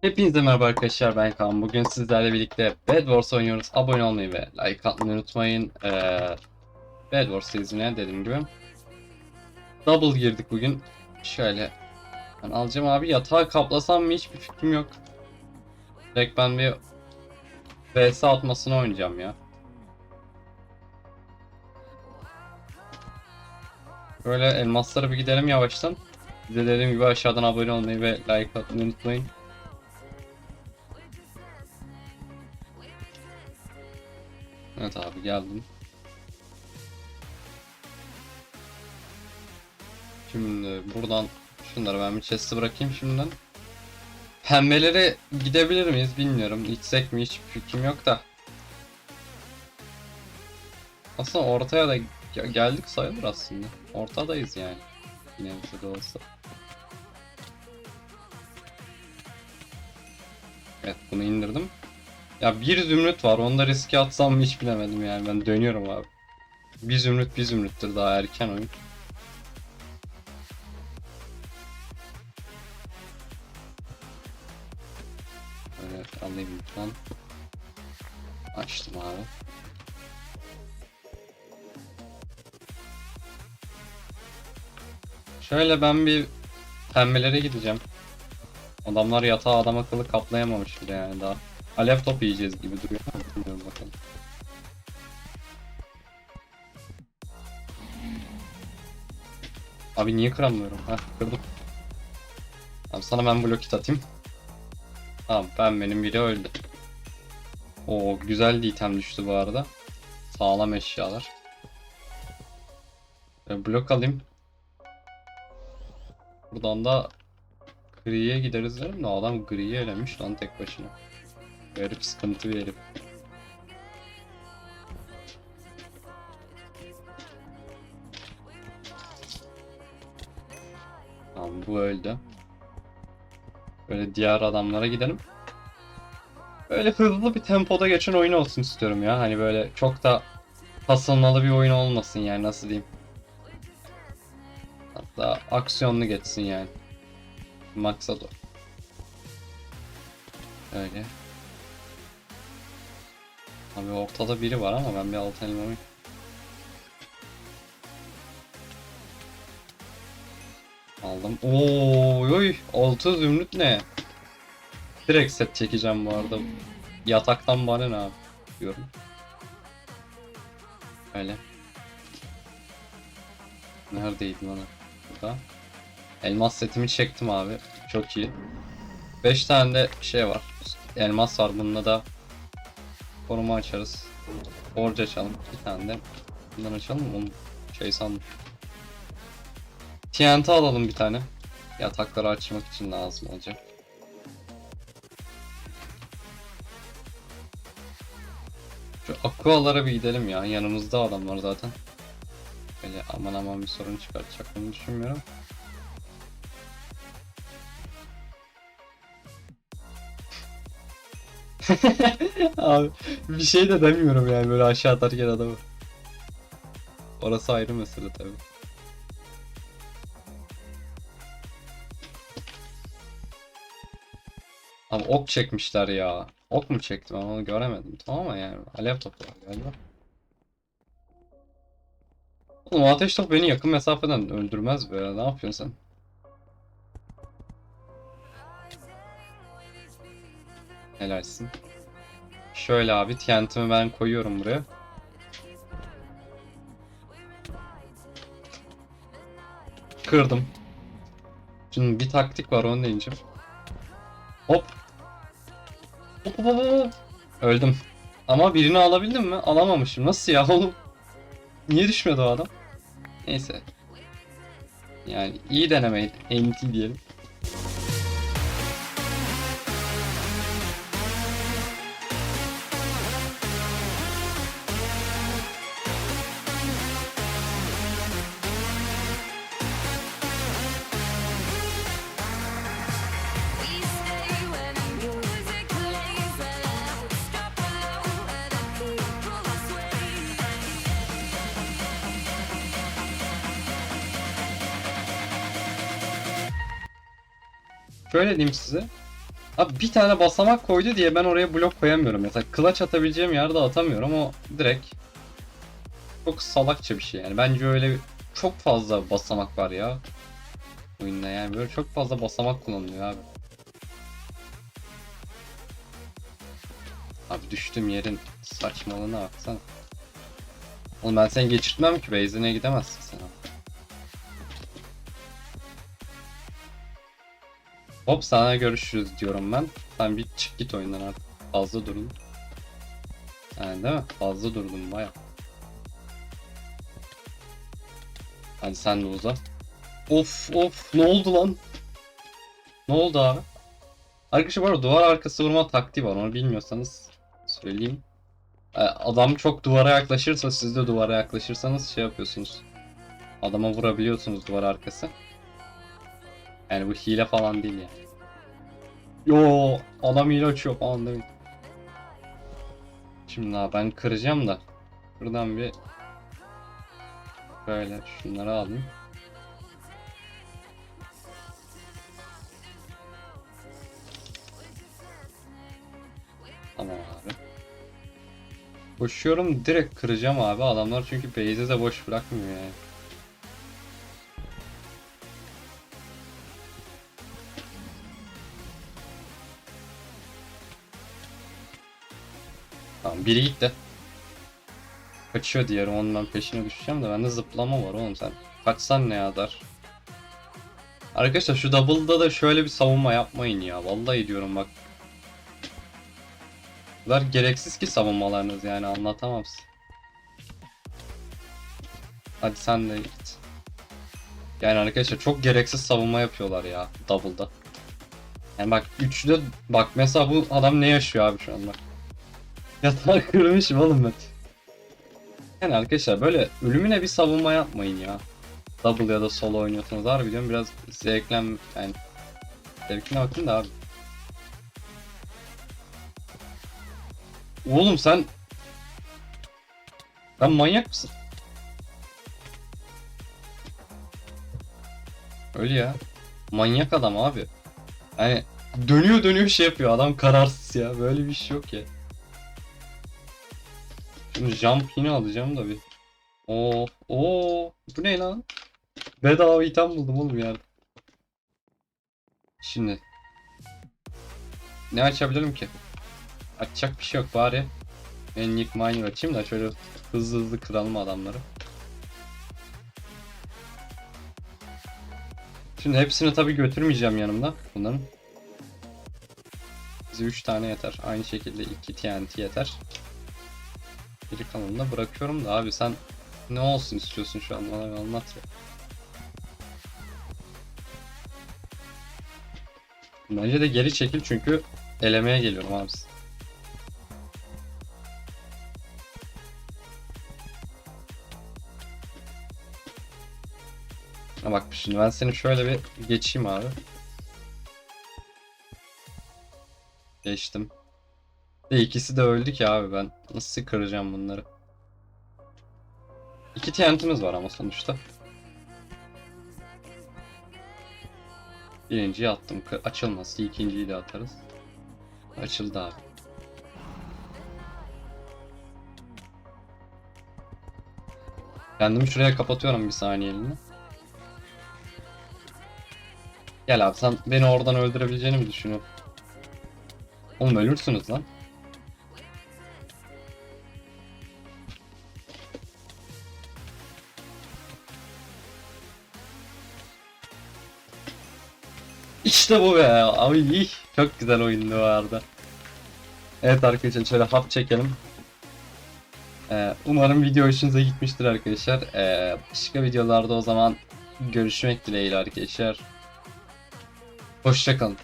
Hepinize merhaba arkadaşlar ben Kaan. Bugün sizlerle birlikte Bed Wars oynuyoruz. Abone olmayı ve like atmayı unutmayın. Ee, Bed Wars izine dediğim gibi. Double girdik bugün. Şöyle. Ben alacağım abi yatağı kaplasam mı hiçbir fikrim yok. Direkt ben bir VS atmasını oynayacağım ya. Böyle elmaslara bir gidelim yavaştan. De dediğim gibi aşağıdan abone olmayı ve like atmayı unutmayın. Evet abi geldim. Şimdi buradan şunları ben bir chest'e bırakayım şimdiden. Pembelere gidebilir miyiz bilmiyorum. Gitsek mi hiç fikrim yok da. Aslında ortaya da ge- geldik sayılır aslında. Ortadayız yani. Yine bir de olsa. Evet bunu indirdim. Ya bir zümrüt var. Onu da riske atsam mı hiç bilemedim yani. Ben dönüyorum abi. Bir zümrüt bir zümrüttür daha erken oyun. Böyle alayım lütfen. Açtım abi. Şöyle ben bir pembelere gideceğim. Adamlar yatağı adam akıllı kaplayamamış bile yani daha. Alev top yiyeceğiz gibi duruyor. Bilmiyorum bakalım. Abi niye kıramıyorum? Heh kırdım. Abi sana ben blok hit atayım. Tamam ben benim biri öldü. O güzel item düştü bu arada. Sağlam eşyalar. Ben blok alayım. Buradan da griye gideriz derim de adam griyi elemiş lan tek başına. Herif sıkıntı bir herif. Tamam bu öldü. Böyle diğer adamlara gidelim. Böyle hızlı bir tempoda geçen oyun olsun istiyorum ya. Hani böyle çok da kasılmalı bir oyun olmasın yani nasıl diyeyim. Hatta aksiyonlu geçsin yani. Maksat o. Öyle. Abi ortada biri var ama ben bir altın elmamı... Aldım. Oy oy. Altı zümrüt ne? Direkt set çekeceğim bu arada. Yataktan bana ne abi diyorum. Öyle. Neredeydi lan? Burada. Elmas setimi çektim abi. Çok iyi. 5 tane de şey var. Elmas var. Bununla da koruma açarız. Borç açalım. Bir tane de bundan açalım mı? Şey sandım. TNT alalım bir tane. Yatakları açmak için lazım olacak. Şu aqualara bir gidelim ya. Yanımızda adamlar zaten. Böyle aman aman bir sorun çıkartacaklarını düşünmüyorum. Abi bir şey de demiyorum yani böyle aşağı atarken adamı. Orası ayrı mesele tabii. Ama ok çekmişler ya. Ok mu çektim ama onu göremedim. Tamam mı yani? Alev topu galiba. Oğlum ateş top beni yakın mesafeden öldürmez be. Ne yapıyorsun sen? Helalsin. Şöyle abi TNT'mi ben koyuyorum buraya. Kırdım. Şimdi bir taktik var onu deneyeceğim. Hop. Hop hop hop. Öldüm. Ama birini alabildim mi? Alamamışım. Nasıl ya oğlum? Niye düşmedi o adam? Neyse. Yani iyi denemeydi. NT diyelim. Şöyle diyeyim size. Abi bir tane basamak koydu diye ben oraya blok koyamıyorum. Mesela clutch atabileceğim yerde atamıyorum o direkt çok salakça bir şey yani. Bence öyle çok fazla basamak var ya. Oyunda yani böyle çok fazla basamak kullanılıyor abi. Abi düştüm yerin saçmalığına baksana. Oğlum ben seni geçirtmem ki base'ine gidemezsin sen. abi. Hop sana görüşürüz diyorum ben. Sen bir çık git oyundan artık. Fazla durdun. Yani değil mi? Fazla durdun baya. Hadi sen de uza. Of of ne oldu lan? Ne oldu abi? Arkadaşlar bu duvar arkası vurma taktiği var onu bilmiyorsanız söyleyeyim. Ee, Adam çok duvara yaklaşırsa siz de duvara yaklaşırsanız şey yapıyorsunuz. Adama vurabiliyorsunuz duvar arkası. Yani bu hile falan değil yani. Yo adam hile açıyor falan. Şimdi ha ben kıracağım da. Buradan bir böyle şunları alayım. Tamam abi. Koşuyorum direkt kıracağım abi. Adamlar çünkü base'i de boş bırakmıyor yani. Tamam biri gitti. Kaçıyor diğeri ben peşine düşeceğim de bende zıplama var oğlum sen. Kaçsan ne kadar. Arkadaşlar şu double'da da şöyle bir savunma yapmayın ya. Vallahi diyorum bak. Bu kadar gereksiz ki savunmalarınız yani anlatamam size. Hadi sen de git. Yani arkadaşlar çok gereksiz savunma yapıyorlar ya double'da. Yani bak üçlü bak mesela bu adam ne yaşıyor abi şu an bak. Yatağı kırmışım oğlum ben. Yani arkadaşlar böyle ölümüne bir savunma yapmayın ya. Double ya da solo oynuyorsanız harbi diyorum biraz zevklen yani zevkine bakın da abi. Oğlum sen sen manyak mısın? Öyle ya. Manyak adam abi. Hani dönüyor dönüyor şey yapıyor adam kararsız ya. Böyle bir şey yok ya. Şimdi jump yine alacağım da bir. Oo, oo, bu ne lan? Bedava item buldum oğlum yani. Şimdi. Ne açabilirim ki? Açacak bir şey yok bari. Ben Nick Miner açayım da şöyle hızlı hızlı kıralım adamları. Şimdi hepsini tabii götürmeyeceğim yanımda bunların. Bize 3 tane yeter. Aynı şekilde 2 TNT yeter. Kalanını da bırakıyorum da abi sen ne olsun istiyorsun şu an bana anlat ya. Bence de geri çekil çünkü elemeye geliyorum abi. Bak şimdi ben seni şöyle bir geçeyim abi. Geçtim. De ikisi de öldü ki abi ben nasıl kıracağım bunları? İki TNT'miz var ama sonuçta. Birinciyi attım. Açılması ikinciyi de atarız. Açıldı abi. Kendimi şuraya kapatıyorum bir saniyeliğine. Gel abi sen beni oradan öldürebileceğini mi düşünüyorsun? Oğlum ölürsünüz lan. İşte bu be. Ay çok güzel oyundu bu arada. Evet arkadaşlar şöyle hap çekelim. Ee, umarım video hoşunuza gitmiştir arkadaşlar. Ee, başka videolarda o zaman görüşmek dileğiyle arkadaşlar. Hoşçakalın.